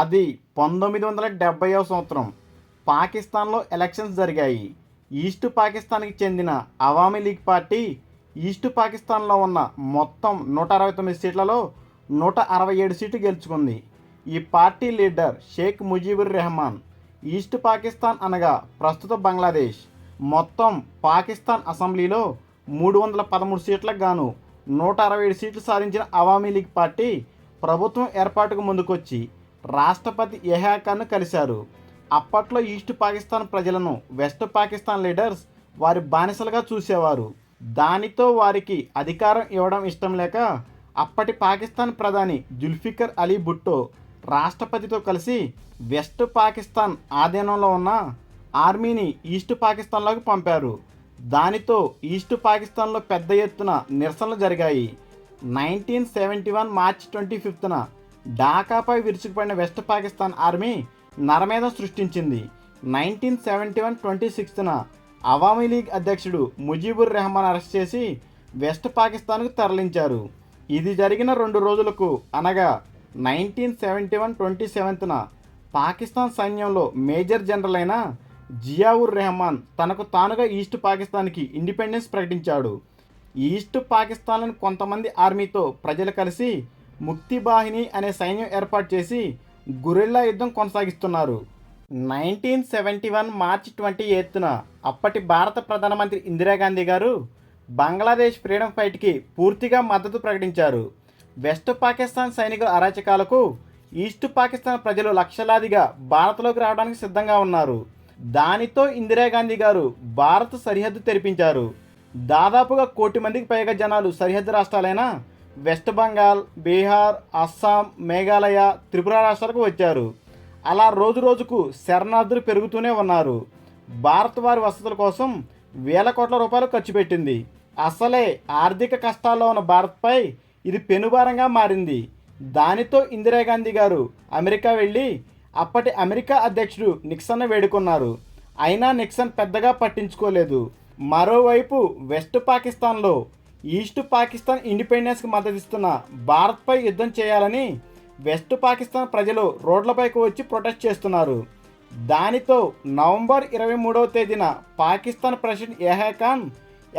అది పంతొమ్మిది వందల డెబ్భైవ సంవత్సరం. పాకిస్తాన్లో ఎలక్షన్స్ జరిగాయి. ఈస్ట్ పాకిస్తాన్కి చెందిన అవామీ లీగ్ పార్టీ ఈస్ట్ పాకిస్తాన్లో ఉన్న మొత్తం నూట అరవై తొమ్మిది సీట్లలో నూట అరవై ఏడు సీట్లు గెలుచుకుంది. ఈ party leader Sheikh Mujibur Rahman East Pakistan అనగా ప్రస్తుత బంగ్లాదేశ్. మొత్తం పాకిస్తాన్ అసెంబ్లీలో మూడు వందల పదమూడు సీట్లకు గాను నూట అరవై ఏడు సీట్లు సాధించిన అవామీ లీగ్ పార్టీ ప్రభుత్వం ఏర్పాటుకు ముందుకొచ్చి రాష్ట్రపతి ఎహాఖాన్ను కలిశారు. అప్పట్లో ఈస్ట్ పాకిస్తాన్ ప్రజలను వెస్ట్ పాకిస్తాన్ లీడర్స్ వారి బానిసలుగా చూసేవారు. దానితో వారికి అధికారం ఇవ్వడం ఇష్టం లేక అప్పటి పాకిస్తాన్ ప్రధాని జుల్ఫికర్ అలీ భుట్టో రాష్ట్రపతితో కలిసి వెస్ట్ పాకిస్తాన్ ఆధీనంలో ఉన్న ఆర్మీని ఈస్ట్ పాకిస్తాన్లోకి పంపారు. దానితో ఈస్ట్ పాకిస్తాన్లో పెద్ద ఎత్తున నిరసనలు జరిగాయి. Nineteen seventy one March twenty ఫిఫ్త్న ఢాకాపై విరుచుకుపడిన వెస్ట్ పాకిస్తాన్ ఆర్మీ నరమేధం సృష్టించింది. నైన్టీన్ సెవెంటీ వన్ ట్వంటీ సిక్స్త్న అవామీ లీగ్ అధ్యక్షుడు ముజీబుర్ రెహమాన్ అరెస్ట్ చేసి వెస్ట్ పాకిస్తాన్కు తరలించారు. ఇది జరిగిన రెండు రోజులకు అనగా నైన్టీన్ సెవెంటీ వన్ ట్వంటీ సెవెంత్న పాకిస్తాన్ సైన్యంలో మేజర్ జనరల్ అయిన జియావుర్ రెహమాన్ తనకు తానుగా ఈస్ట్ పాకిస్తాన్కి ఇండిపెండెన్స్ ప్రకటించాడు. ఈస్ట్ పాకిస్తాన్లోని కొంతమంది ఆర్మీతో ప్రజలు కలిసి ముక్తి బాహిని అనే సైన్యం ఏర్పాటు చేసి గురిల్లా యుద్ధం కొనసాగిస్తున్నారు. నైన్టీన్ సెవెంటీ వన్ మార్చి ట్వంటీ ఎయిత్న అప్పటి భారత ప్రధానమంత్రి ఇందిరాగాంధీ గారు బంగ్లాదేశ్ ఫ్రీడమ్ ఫైట్కి పూర్తిగా మద్దతు ప్రకటించారు. వెస్ట్ పాకిస్తాన్ సైనికుల అరాచకాలకు ఈస్ట్ పాకిస్తాన్ ప్రజలు లక్షలాదిగా భారత్లోకి రావడానికి సిద్ధంగా ఉన్నారు. దానితో ఇందిరాగాంధీ గారు భారత సరిహద్దు తెరిపించారు. దాదాపుగా కోటి మందికి పైగా జనాలు సరిహద్దు రాష్ట్రాలైన వెస్ట్ బెంగాల్ బీహార్ అస్సాం మేఘాలయ త్రిపుర రాష్ట్రాలకు వచ్చారు. అలా రోజు రోజుకు శరణార్థులు పెరుగుతూనే ఉన్నారు. భారత్ వారి వసతుల కోసం వేల కోట్ల రూపాయలు ఖర్చు పెట్టింది. అసలే ఆర్థిక కష్టాల్లో ఉన్న భారత్పై ఇది పెనుభారంగా మారింది. దానితో ఇందిరాగాంధీ గారు అమెరికా వెళ్ళి అప్పటి అమెరికా అధ్యక్షుడు నిక్సన్ను వేడుకున్నారు. అయినా నిక్సన్ పెద్దగా పట్టించుకోలేదు. మరోవైపు వెస్ట్ పాకిస్తాన్లో ఈస్ట్ పాకిస్తాన్ ఇండిపెండెన్స్కి మద్దతిస్తున్న భారత్పై యుద్ధం చేయాలని వెస్ట్ పాకిస్తాన్ ప్రజలు రోడ్లపైకి వచ్చి ప్రొటెస్ట్ చేస్తున్నారు. దానితో నవంబర్ ఇరవై మూడవ తేదీన పాకిస్తాన్ ప్రెసిడెంట్ యహ్యా ఖాన్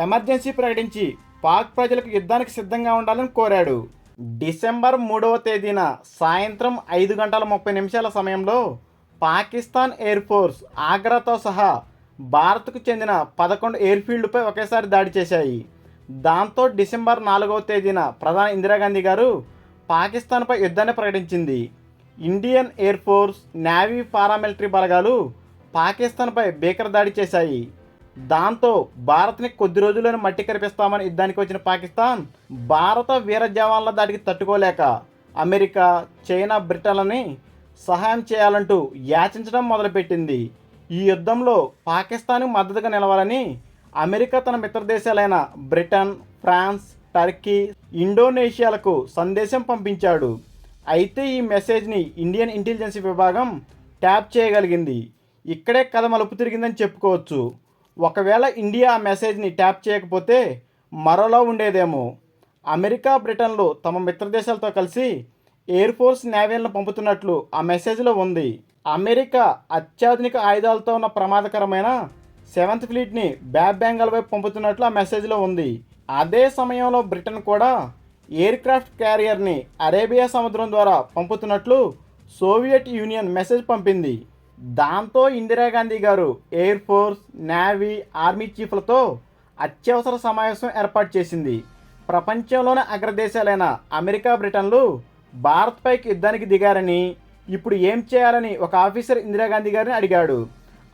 ఎమర్జెన్సీ ప్రకటించి పాక్ ప్రజలకు యుద్ధానికి సిద్ధంగా ఉండాలని కోరాడు. డిసెంబర్ మూడవ తేదీన సాయంత్రం ఐదు గంటల ముప్పై నిమిషాల సమయంలో పాకిస్తాన్ ఎయిర్ ఫోర్స్ ఆగ్రాతో సహా భారత్కు చెందిన పదకొండు ఎయిర్ఫీల్డ్పై ఒకేసారి దాడి చేశాయి. దాంతో డిసెంబర్ నాలుగవ తేదీన ప్రధాని ఇందిరాగాంధీ గారు పాకిస్తాన్పై యుద్ధాన్ని ప్రకటించింది. Indian air force navy paramilitary బలగాలు పాకిస్తాన్పై భీకర దాడి చేశాయి. దాంతో భారత్ని కొద్ది రోజుల్లోనే మట్టి కరిపిస్తామని యుద్ధానికి వచ్చిన పాకిస్తాన్ భారత వీర జవాన్ల దాడికి తట్టుకోలేక అమెరికా చైనా బ్రిటన్లని సహాయం చేయాలంటూ యాచించడం మొదలుపెట్టింది. ఈ యుద్ధంలో పాకిస్తాన్కు మద్దతుగా నిలవాలని అమెరికా తన మిత్ర దేశాలైన బ్రిటన్ ఫ్రాన్స్ టర్కీ ఇండోనేషియాలకు సందేశం పంపించాడు. అయితే ఈ మెసేజ్ని ఇండియన్ ఇంటెలిజెన్స్ విభాగం ట్యాప్ చేయగలిగింది. ఇక్కడే కథ మలుపు తిరిగిందని చెప్పుకోవచ్చు. ఒకవేళ ఇండియా ఆ మెసేజ్ని ట్యాప్ చేయకపోతే మరోలా ఉండేదేమో. అమెరికా బ్రిటన్లు తమ మిత్రదేశాలతో కలిసి ఎయిర్ ఫోర్స్ నేవీలను పంపుతున్నట్లు ఆ మెసేజ్లో ఉంది. అమెరికా అత్యాధునిక ఆయుధాలతో ఉన్న ప్రమాదకరమైన సెవెంత్ ఫ్లీట్ని బ్యాబ్ బెంగాల్ వైపు పంపుతున్నట్లు ఆ మెసేజ్లో ఉంది. అదే సమయంలో బ్రిటన్ కూడా ఎయిర్ క్రాఫ్ట్ క్యారియర్ని అరేబియా సముద్రం ద్వారా పంపుతున్నట్లు సోవియట్ యూనియన్ మెసేజ్ పంపింది. దాంతో ఇందిరాగాంధీ గారు ఎయిర్ ఫోర్స్ నేవీ ఆర్మీ చీఫ్లతో అత్యవసర సమావేశం ఏర్పాటు చేసింది. ప్రపంచంలోని అగ్రదేశాలైన అమెరికా బ్రిటన్లు భారత్పైకి యుద్ధానికి దిగారని ఇప్పుడు ఏం చేయాలని ఒక ఆఫీసర్ ఇందిరాగాంధీ గారిని అడిగాడు.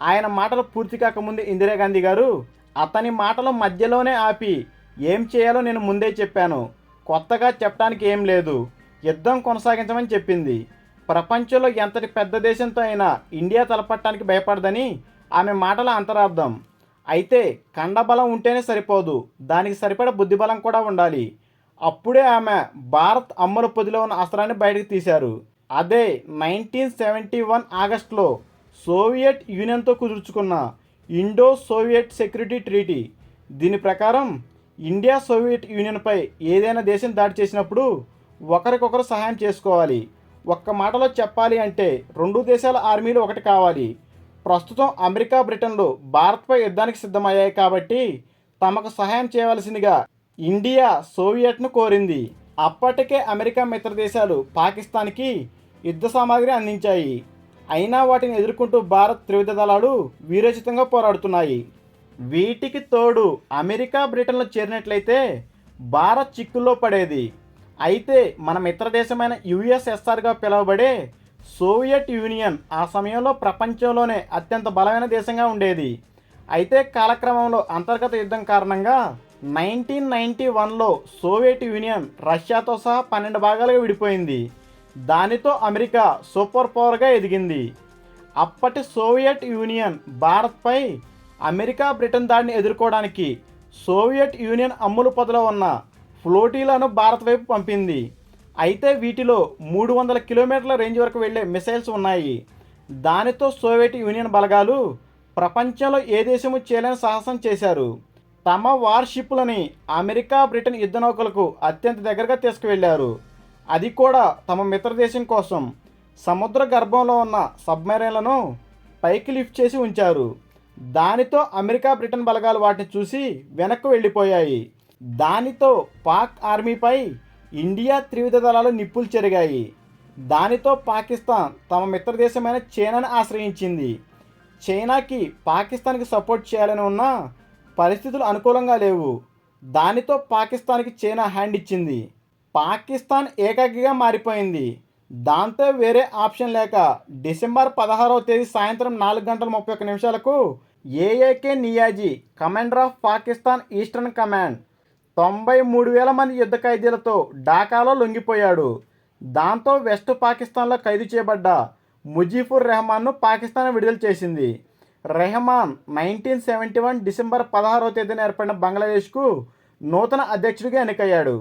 ఆయన మాటలు పూర్తి కాకముందే ఇందిరాగాంధీ గారు అతని మాటలు మధ్యలోనే ఆపి ఏం చేయాలో నేను ముందే చెప్పాను. కొత్తగా చెప్పడానికి ఏం లేదు. యుద్ధం కొనసాగించమని చెప్పింది. ప్రపంచంలో ఎంతటి పెద్ద దేశంతో అయినా ఇండియా తలపట్టడానికి భయపడదని ఆమె మాటల అంతరార్థం. అయితే కండబలం ఉంటేనే సరిపోదు. దానికి సరిపడ బుద్ధిబలం కూడా ఉండాలి. అప్పుడే ఆమె భారత్ అమ్మల పొదిలో ఉన్న అస్త్రాన్ని బయటకు తీశారు. అదే నైన్టీన్ సెవెంటీ వన్ ఆగస్టులో సోవియట్ యూనియన్తో కుదుర్చుకున్న ఇండో సోవియట్ సెక్యూరిటీ ట్రీటీ. దీని ప్రకారం ఇండియా సోవియట్ యూనియన్పై ఏదైనా దేశం దాడి చేసినప్పుడు ఒకరికొకరు సహాయం చేసుకోవాలి. ఒక్క మాటలో చెప్పాలి అంటే రెండు దేశాల ఆర్మీలు ఒకటి కావాలి. ప్రస్తుతం అమెరికా బ్రిటన్లు భారత్పై యుద్ధానికి సిద్ధమయ్యాయి కాబట్టి తమకు సహాయం చేయవలసిందిగా ఇండియా సోవియట్ను కోరింది. అప్పటికే అమెరికా మిత్ర దేశాలు పాకిస్తాన్కి యుద్ధ సామాగ్రి అందించాయి. అయినా వాటిని ఎదుర్కొంటూ భారత్ త్రివిధ దళాలు వీరోచితంగా పోరాడుతున్నాయి. వీటికి తోడు అమెరికా బ్రిటన్లో చేరినట్లయితే భారత్ చిక్కుల్లో పడేది. అయితే మనం ఇతర దేశమైన యుఎస్ఎస్ఆర్గా పిలువబడే సోవియట్ యూనియన్ ఆ సమయంలో ప్రపంచంలోనే అత్యంత బలమైన దేశంగా ఉండేది. అయితే కాలక్రమంలో అంతర్గత యుద్ధం కారణంగా నైన్టీన్ నైన్టీ వన్లో సోవియట్ యూనియన్ రష్యాతో సహా పన్నెండు భాగాలుగా విడిపోయింది. దానితో అమెరికా సూపర్ పవర్గా ఎదిగింది. అప్పటి సోవియట్ యూనియన్ భారత్పై అమెరికా బ్రిటన్ దాడిని ఎదుర్కోవడానికి సోవియట్ యూనియన్ అమ్ములు పొదలో ఉన్న ఫ్లోటీలను భారత్ వైపు పంపింది. అయితే వీటిలో మూడు వందల కిలోమీటర్ల రేంజ్ వరకు వెళ్ళే మిసైల్స్ ఉన్నాయి. దానితో సోవియట్ యూనియన్ బలగాలు ప్రపంచంలో ఏ దేశము చేయలేని సాహసం చేశారు. తమ వార్షిప్లని అమెరికా బ్రిటన్ యుద్ధనౌకలకు అత్యంత దగ్గరగా తీసుకువెళ్ళారు అది కూడా తమ మిత్రదేశం కోసం సముద్ర గర్భంలో ఉన్న సబ్మెరైన్లను పైకి లిఫ్ట్ చేసి ఉంచారు. దానితో అమెరికా బ్రిటన్ బలగాలు వాటిని చూసి వెనక్కు వెళ్ళిపోయాయి. దానితో పాక్ ఆర్మీపై ఇండియా త్రివిధ దళాలు నిప్పులు చెరిగాయి. దానితో పాకిస్తాన్ తమ మిత్రదేశమైన చైనాను ఆశ్రయించింది. చైనాకి పాకిస్తాన్కి సపోర్ట్ చేయాలని ఉన్న పరిస్థితులు అనుకూలంగా లేవు. దానితో పాకిస్తాన్కి చైనా హ్యాండ్ ఇచ్చింది. పాకిస్తాన్ ఏకాకిగా మారిపోయింది. దాంతో వేరే ఆప్షన్ లేక డిసెంబర్ పదహారవ తేదీ సాయంత్రం నాలుగు గంటల ముప్పై ఒక్క నిమిషాలకు AAK Niazi commander of Pakistan eastern command తొంభై మూడు వేల మంది యుద్ధ ఖైదీలతో ఢాకాలో లొంగిపోయాడు. దాంతో వెస్ట్ పాకిస్తాన్లో ఖైదు చేయబడ్డ ముజీఫుర్ రెహమాన్ను పాకిస్తాన్ విడుదల చేసింది. Rahman nineteen seventy one December పదహారవ తేదీన ఏర్పడిన బంగ్లాదేశ్కు నూతన అధ్యక్షుడిగా ఎన్నికయ్యాడు.